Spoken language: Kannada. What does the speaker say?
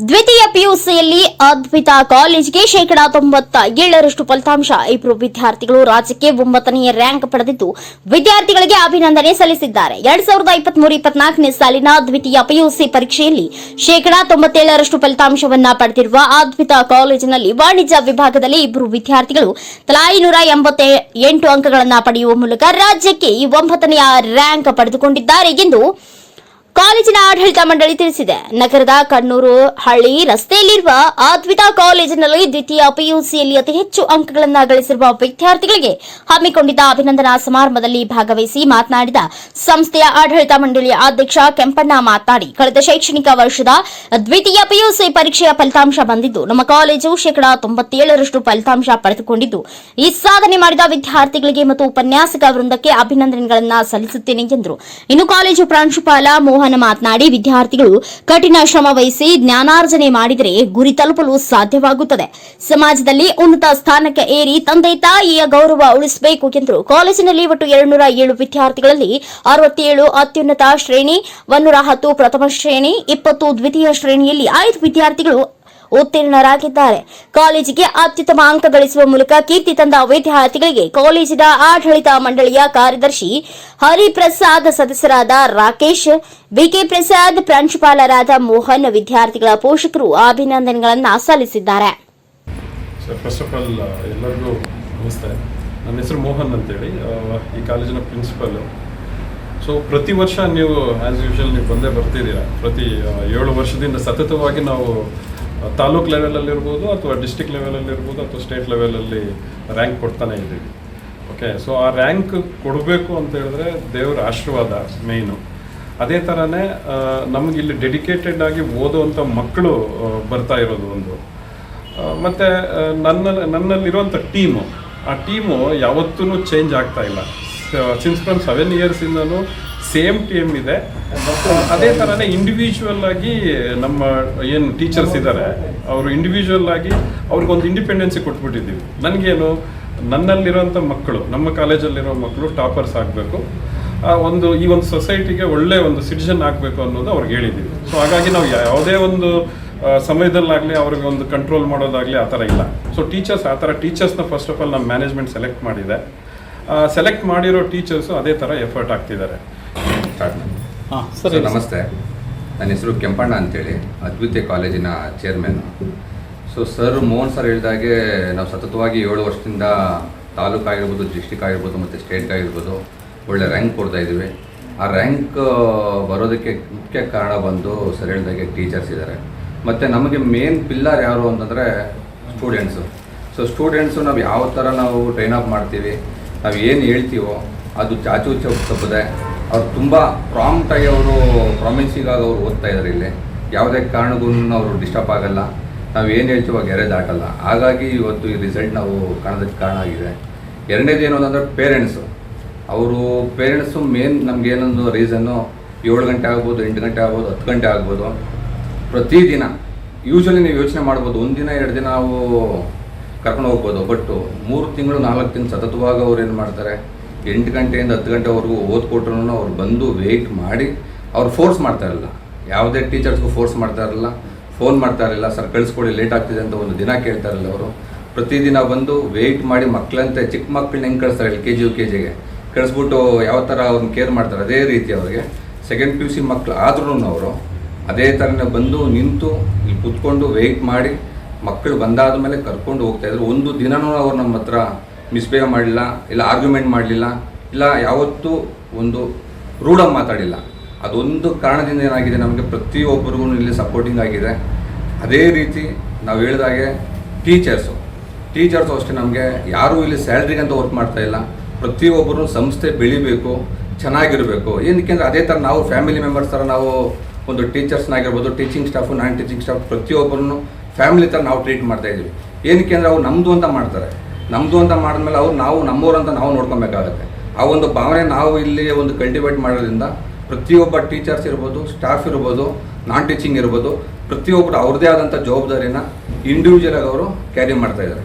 ದ್ವಿತೀಯ ಪಿಯುಸಿಯಲ್ಲಿ ಅದ್ಭುತ ಕಾಲೇಜಿಗೆ ಶೇಕಡಾ ತೊಂಬತ್ತ ಏಳರಷ್ಟು ಫಲಿತಾಂಶ. ಇಬ್ಬರು ವಿದ್ಯಾರ್ಥಿಗಳು ರಾಜ್ಯಕ್ಕೆ ಒಂಬತ್ತನೆಯ ರ್ಯಾಂಕ್ ಪಡೆದಿದ್ದು, ವಿದ್ಯಾರ್ಥಿಗಳಿಗೆ ಅಭಿನಂದನೆ ಸಲ್ಲಿಸಿದ್ದಾರೆ. ಎರಡ್ ಸಾವಿರದ ಇಪ್ಪತ್ಮೂರು ಇಪ್ಪತ್ನಾಲ್ಕನೇ ಸಾಲಿನ ದ್ವಿತೀಯ ಪಿಯುಸಿ ಪರೀಕ್ಷೆಯಲ್ಲಿ ಶೇಕಡಾ ತೊಂಬತ್ತೇಳರಷ್ಟು ಫಲಿತಾಂಶವನ್ನು ಪಡೆದಿರುವ ಅದ್ವಿತ ಕಾಲೇಜಿನಲ್ಲಿ ವಾಣಿಜ್ಯ ವಿಭಾಗದಲ್ಲಿ ಇಬ್ಬರು ವಿದ್ಯಾರ್ಥಿಗಳು ತಲಾ ಐನೂರ ಎಂಬತ್ತ ಎಂಟು ಅಂಕಗಳನ್ನು ಪಡೆಯುವ ಮೂಲಕ ರಾಜ್ಯಕ್ಕೆ ಈ ಒಂಬತ್ತನೆಯ ರ್ಯಾಂಕ್ ಪಡೆದುಕೊಂಡಿದ್ದಾರೆ ಎಂದು ಕಾಲೇಜಿನ ಆಡಳಿತ ಮಂಡಳಿ ತಿಳಿಸಿದೆ. ನಗರದ ಕಣ್ಣೂರು ಹಳ್ಳಿ ರಸ್ತೆಯಲ್ಲಿರುವ ಅದ್ವಿತಾ ಕಾಲೇಜಿನಲ್ಲಿ ದ್ವಿತೀಯ ಪಿಯುಸಿಯಲ್ಲಿ ಅತಿ ಹೆಚ್ಚು ಅಂಕಗಳನ್ನು ಗಳಿಸಿರುವ ವಿದ್ಯಾರ್ಥಿಗಳಿಗೆ ಹಮ್ಮಿಕೊಂಡಿದ್ದ ಅಭಿನಂದನಾ ಸಮಾರಂಭದಲ್ಲಿ ಭಾಗವಹಿಸಿ ಮಾತನಾಡಿದ ಸಂಸ್ಥೆಯ ಆಡಳಿತ ಮಂಡಳಿಯ ಅಧ್ಯಕ್ಷ ಕೆಂಪಣ್ಣ ಮಾತನಾಡಿ, ಕಳೆದ ಶೈಕ್ಷಣಿಕ ವರ್ಷದ ದ್ವಿತೀಯ ಪಿಯುಸಿ ಪರೀಕ್ಷೆಯ ಫಲಿತಾಂಶ ಬಂದಿದ್ದು, ನಮ್ಮ ಕಾಲೇಜು ಶೇಕಡಾ ತೊಂಬತ್ತೇಳರಷ್ಟು ಫಲಿತಾಂಶ ಪಡೆದುಕೊಂಡಿದ್ದು, ಈ ಸಾಧನೆ ಮಾಡಿದ ವಿದ್ಯಾರ್ಥಿಗಳಿಗೆ ಮತ್ತು ಉಪನ್ಯಾಸಕ ವೃಂದಕ್ಕೆ ಅಭಿನಂದನೆಗಳನ್ನು ಸಲ್ಲಿಸುತ್ತೇನೆ ಎಂದರು. ಇನ್ನು ಕಾಲೇಜು ಪ್ರಾಂಶುಪಾಲ ಮೋಹನ್ ಮಾತನಾಡಿ ವಿದ್ಯಾರ್ಥಿಗಳು ಕಠಿಣ ಶ್ರಮ ವಹಿಸಿ ಜ್ಞಾನಾರ್ಜನೆ ಮಾಡಿದರೆ ಗುರಿ ತಲುಪಲು ಸಾಧ್ಯವಾಗುತ್ತದೆ. ಸಮಾಜದಲ್ಲಿ ಉನ್ನತ ಸ್ಥಾನಕ್ಕೆ ಏರಿ ತಂದೆ ತಾಯಿಯ ಗೌರವ ಉಳಿಸಬೇಕು ಎಂದರು ಕಾಲೇಜಿನಲ್ಲಿ ಒಟ್ಟು ಎರಡುನೂರ ಏಳು ವಿದ್ಯಾರ್ಥಿಗಳಲ್ಲಿ ಅರವತ್ತೇಳು ಅತ್ಯುನ್ನತ ಶ್ರೇಣಿ, ಒಂದೂರ ಹತ್ತು ಪ್ರಥಮ ಶ್ರೇಣಿ, ಇಪ್ಪತ್ತು ದ್ವಿತೀಯ ಶ್ರೇಣಿಯಲ್ಲಿ ಐದು ವಿದ್ಯಾರ್ಥಿಗಳು ಉತ್ತೀರ್ಣರಾಗಿದ್ದಾರೆ. ಕಾಲೇಜಿಗೆ ಅತ್ಯುತ್ತಮ ಅಂಕ ಗಳಿಸುವ ಮೂಲಕ ಕೀರ್ತಿ ತಂದ ವಿದ್ಯಾರ್ಥಿಗಳಿಗೆ ಕಾಲೇಜಿನ ಆಡಳಿತ ಮಂಡಳಿಯ ಕಾರ್ಯದರ್ಶಿ ಹರಿಪ್ರಸಾದ್ ಸದಸ್ಯರಾದ ರಾಕೇಶ್ ಬಿಕೆ ಪ್ರಸಾದ್, ಪ್ರಾಂಶುಪಾಲರಾದ ಮೋಹನ್ ವಿದ್ಯಾರ್ಥಿಗಳ ಪೋಷಕರು ಅಭಿನಂದನೆಗಳನ್ನು ಸಲ್ಲಿಸಿದ್ದಾರೆ. ಫಸ್ಟ್ ಆಫ್ ಆಲ್ ಎಲ್ಲರಿಗೂ ನಮಸ್ತೆ. ನನ್ನ ಹೆಸರು ಮೋಹನ್ ಅಂತೇಳಿ. ಈ ಕಾಲೇಜಿನ ಪ್ರಿನ್ಸಿಪಲ್ ಸೊ ಪ್ರತಿ ವರ್ಷ ನೀವು ಆ್ಯಸ್ ಯೂಶಲ್ ನೀವು ಬಂದೇ ಬರ್ತಿದ್ದೀರಾ ಪ್ರತಿ ಏಳು ವರ್ಷದಿಂದ ಸತತವಾಗಿ ನಾವು ತಾಲೂಕ್ ಲೆವೆಲಲ್ಲಿ ಇರ್ಬೋದು ಅಥವಾ ಡಿಸ್ಟಿಕ್ ಲೆವೆಲಲ್ಲಿ ಇರ್ಬೋದು ಅಥವಾ ಸ್ಟೇಟ್ ಲೆವೆಲಲ್ಲಿ ರ್ಯಾಂಕ್ ಕೊಡ್ತಾನೆ ಇದ್ದೀವಿ. ಓಕೆ ಸೊ ಆ ರ್ಯಾಂಕ್ ಕೊಡಬೇಕು ಅಂತ ಹೇಳಿದ್ರೆ ದೇವರ ಆಶೀರ್ವಾದ ಮೇಯ್ನು ಅದೇ ಥರನೇ ನಮಗೆ ಇಲ್ಲಿ ಡೆಡಿಕೇಟೆಡ್ ಆಗಿ ಓದುವಂಥ ಮಕ್ಕಳು ಬರ್ತಾ ಇರೋದು ಒಂದು. ಮತ್ತು ಮತ್ತೆ ನನ್ನ ನನ್ನಲ್ಲಿರುವಂಥ ಟೀಮು ಆ ಟೀಮು ಯಾವತ್ತೂ ಚೇಂಜ್ ಆಗ್ತಾ ಇಲ್ಲ. ಸಿನ್ಸ್ ಫ್ರಮ್ ಸೆವೆನ್ ಇಯರ್ಸಿಂದನೂ ಸೇಮ್ ಟೀಮ್ ಇದೆ. ಅದೇ ಥರನೇ ಇಂಡಿವಿಜುವಲ್ ಆಗಿ ನಮ್ಮ ಏನು ಟೀಚರ್ಸ್ ಇದ್ದಾರೆ ಅವರು ಇಂಡಿವಿಜುವಲ್ ಆಗಿ ಅವ್ರಿಗೊಂದು ಇಂಡಿಪೆಂಡೆನ್ಸಿ ಕೊಟ್ಬಿಟ್ಟಿದ್ದೀವಿ. ನನಗೇನು ನನ್ನಲ್ಲಿರೋಂಥ ಮಕ್ಕಳು, ನಮ್ಮ ಕಾಲೇಜಲ್ಲಿರೋ ಮಕ್ಕಳು ಟಾಪರ್ಸ್ ಆಗಬೇಕು. ಒಂದು, ಈ ಒಂದು ಸೊಸೈಟಿಗೆ ಒಳ್ಳೆ ಒಂದು ಸಿಟಿಜನ್ ಆಗಬೇಕು ಅನ್ನೋದು ಅವ್ರಿಗೆ ಹೇಳಿದ್ದೀವಿ. ಸೊ ಹಾಗಾಗಿ ನಾವು ಯಾವುದೇ ಒಂದು ಸಮಯದಲ್ಲಾಗಲಿ ಅವ್ರಿಗೆ ಒಂದು ಕಂಟ್ರೋಲ್ ಮಾಡೋದಾಗಲಿ ಆ ಥರ ಇಲ್ಲ. ಸೊ ಟೀಚರ್ಸ್ ಆ ಥರ ಟೀಚರ್ಸ್ನ ಫಸ್ಟ್ ಆಫ್ ಆಲ್ ನಮ್ಮ ಮ್ಯಾನೇಜ್ಮೆಂಟ್ ಸೆಲೆಕ್ಟ್ ಮಾಡಿದೆ. ಸೆಲೆಕ್ಟ್ ಮಾಡಿರೋ ಟೀಚರ್ಸು ಅದೇ ಥರ ಎಫರ್ಟ್ ಆಗ್ತಿದ್ದಾರೆ ಸರ್ ಸರಿ ನಮಸ್ತೆ. ನನ್ನ ಹೆಸರು ಕೆಂಪಣ್ಣ ಅಂತೇಳಿ ಅದ್ವಿತೀಯ ಕಾಲೇಜಿನ chairman so sir Mohan sir ಹೇಳಿದಾಗೆ ನಾವು ಸತತವಾಗಿ ಏಳು ವರ್ಷದಿಂದ ತಾಲೂಕು ಆಗಿರ್ಬೋದು ಡಿಸ್ಟಿಕ್ ಆಗಿರ್ಬೋದು ಮತ್ತು ಸ್ಟೇಟ್ ಆಗಿರ್ಬೋದು ಒಳ್ಳೆ ರ್ಯಾಂಕ್ ಕೊಡ್ತಾ ಇದ್ದೀವಿ. ಆ ರ್ಯಾಂಕ್ ಬರೋದಕ್ಕೆ ಮುಖ್ಯ ಕಾರಣ ಬಂದು ಸರ್ ಹೇಳಿದಾಗೆ ಟೀಚರ್ಸ್ ಇದ್ದಾರೆ ಮತ್ತು ನಮಗೆ ಮೇನ್ ಪಿಲ್ಲರ್ ಯಾರು ಅಂತಂದರೆ ಸ್ಟೂಡೆಂಟ್ಸು ಸೊ ಸ್ಟೂಡೆಂಟ್ಸು ನಾವು ಯಾವ ಥರ ನಾವು ಟ್ರೈನ್ ಅಪ್ ಮಾಡ್ತೀವಿ ನಾವು ಏನು ಹೇಳ್ತೀವೋ ಅದು ಚಾಚು ತಪ್ಪದೆ ಅವ್ರು ತುಂಬ ಪ್ರಾಂಪ್ಟಾಗಿ ಅವರು ಪ್ರಾಮಿಸಿಗಾಗಿ ಅವರು ಓದ್ತಾ ಇದ್ದಾರೆ ಇಲ್ಲಿ. ಯಾವುದೇ ಕಾರಣಕ್ಕೂ ಅವರು ಡಿಸ್ಟರ್ಬ್ ಆಗಲ್ಲ. ನಾವು ಏನು ಹೇಳ್ತೀವೋ ಗೆರೆ ದಾಟಲ್ಲ. ಹಾಗಾಗಿ ಇವತ್ತು ಈ ರಿಸಲ್ಟ್ ನಾವು ಕಾಣೋದಕ್ಕೆ ಕಾರಣ ಆಗಿದೆ. ಎರಡನೇದು ಏನು ಅಂತಂದರೆ ಪೇರೆಂಟ್ಸು ಅವರು ಪೇರೆಂಟ್ಸು ಮೇನ್ ನಮ್ಗೆ ಏನೊಂದು ರೀಸನ್ನು ಏಳು ಗಂಟೆ ಆಗ್ಬೋದು, ಎಂಟು ಗಂಟೆ ಆಗ್ಬೋದು, ಹತ್ತು ಗಂಟೆ ಆಗ್ಬೋದು. ಪ್ರತಿದಿನ ಯೂಶ್ವಲಿ ನೀವು ಯೋಚನೆ ಮಾಡ್ಬೋದು ಒಂದಿನ ಎರಡು ದಿನ ನಾವು ಕರ್ಕೊಂಡು ಹೋಗ್ಬೋದು. ಬಟ್ ಮೂರು ತಿಂಗಳು, ನಾಲ್ಕು ತಿಂಗಳು ಸತತವಾಗಿ ಅವ್ರು ಏನು ಮಾಡ್ತಾರೆ? ಎಂಟು ಗಂಟೆಯಿಂದ ಹತ್ತು ಗಂಟೆವರೆಗೂ ಓದ್ಕೊಟ್ರು ಅವ್ರು ಬಂದು ವೆಯ್ಟ್ ಮಾಡಿ, ಅವ್ರು ಫೋರ್ಸ್ ಮಾಡ್ತಾ ಇರಲಿಲ್ಲ ಯಾವುದೇ ಟೀಚರ್ಸ್ಗೂ ಫೋರ್ಸ್ ಮಾಡ್ತಾ ಇರಲಿಲ್ಲ ಫೋನ್ ಮಾಡ್ತಾ ಇರಲಿಲ್ಲ ಸರ್ ಕಳಿಸ್ಕೊಡಿ ಲೇಟ್ ಆಗ್ತಿದೆ ಅಂತ ಒಂದು ದಿನ ಕೇಳ್ತಾ ಇರಲಿಲ್ಲ ಅವರು. ಪ್ರತಿದಿನ ಬಂದು ವೆಯ್ಟ್ ಮಾಡಿ ಮಕ್ಕಳಂತೆ, ಚಿಕ್ಕ ಮಕ್ಕಳನ್ನ ಹೆಂಗೆ ಕಳಿಸ್ತಾರೆ L K G U K ಜಿಗೆ ಕಳಿಸ್ಬಿಟ್ಟು ಯಾವ ಥರ ಅವ್ರನ್ನ ಕೇರ್ ಮಾಡ್ತಾರೆ, ಅದೇ ರೀತಿ ಅವ್ರಿಗೆ. ಸೆಕೆಂಡ್ ಪಿ ಯು ಸಿ ಮಕ್ಕಳು ಆದ್ರೂ ಅವರು, ಅದೇ ಥರನೇ ಬಂದು ನಿಂತು ಇಲ್ಲಿ ಕುತ್ಕೊಂಡು ವೆಯ್ಟ್ ಮಾಡಿ ಮಕ್ಕಳು ಬಂದಾದ ಮೇಲೆ ಕರ್ಕೊಂಡು ಹೋಗ್ತಾ ಇದ್ರು. ಒಂದು ದಿನನೂ ಅವ್ರು ನಮ್ಮ ಹತ್ರ ಮಿಸ್ಬಿಹೇವ್ ಮಾಡಲಿಲ್ಲ ಇಲ್ಲ ಆರ್ಗ್ಯುಮೆಂಟ್ ಮಾಡಲಿಲ್ಲ, ಇಲ್ಲ ಯಾವತ್ತೂ ಒಂದು ರೂಢಾಗಿ ಮಾತಾಡಿಲ್ಲ. ಅದೊಂದು ಕಾರಣದಿಂದ ಏನಾಗಿದೆ, ನಮಗೆ ಪ್ರತಿಯೊಬ್ಬರಿಗೂ ಇಲ್ಲಿ ಸಪೋರ್ಟಿಂಗ್ ಆಗಿದೆ. ಅದೇ ರೀತಿ ನಾವು ಹೇಳಿದಾಗೆ ಟೀಚರ್ಸು ಟೀಚರ್ಸು ಅಷ್ಟೇ ನಮಗೆ ಯಾರೂ ಇಲ್ಲಿ ಸ್ಯಾಲ್ರಿಗೆ ಅಂತ ವರ್ಕ್ ಮಾಡ್ತಾ ಇಲ್ಲ. ಪ್ರತಿಯೊಬ್ಬರು ಸಂಸ್ಥೆ ಬೆಳಿಬೇಕು, ಚೆನ್ನಾಗಿರಬೇಕು. ಏನಕ್ಕೆ ಅಂದರೆ ಅದೇ ಥರ ನಾವು ಫ್ಯಾಮಿಲಿ ಮೆಂಬರ್ಸ್ ಥರ ನಾವು ಒಂದು ಟೀಚರ್ಸ್ನಾಗಿರ್ಬೋದು teaching staff non teaching staff ಪ್ರತಿಯೊಬ್ಬರನ್ನು ಫ್ಯಾಮಿಲಿ ಥರ ನಾವು ಟ್ರೀಟ್ ಮಾಡ್ತಾ ಇದ್ದೀವಿ. ಏನಕ್ಕೆ ಅಂದರೆ ಅವು ನಮ್ಮದು ಅಂತ ಮಾಡ್ತಾರೆ. ನಮ್ಮದು ಅಂತ ಮಾಡಿದ್ಮೇಲೆ ಅವ್ರು ನಾವು ನಮ್ಮವ್ರು ಅಂತ ನಾವು ನೋಡ್ಕೊಬೇಕಾಗುತ್ತೆ. ಆ ಒಂದು ಭಾವನೆ ನಾವು ಇಲ್ಲಿ ಒಂದು ಕಲ್ಟಿವೇಟ್ ಮಾಡೋದ್ರಿಂದ ಪ್ರತಿಯೊಬ್ಬ ಟೀಚರ್ಸ್ ಇರ್ಬೋದು ಸ್ಟಾಫ್ ಇರ್ಬೋದು ನಾನ್ ಟೀಚಿಂಗ್ ಇರ್ಬೋದು ಪ್ರತಿಯೊಬ್ಬರು ಅವ್ರದ್ದೇ ಆದಂಥ ಜವಾಬ್ದಾರಿನ ಇಂಡಿವಿಜುವಲ್ ಆಗಿ ಅವರು ಕ್ಯಾರಿ ಮಾಡ್ತಾ ಇದ್ದಾರೆ.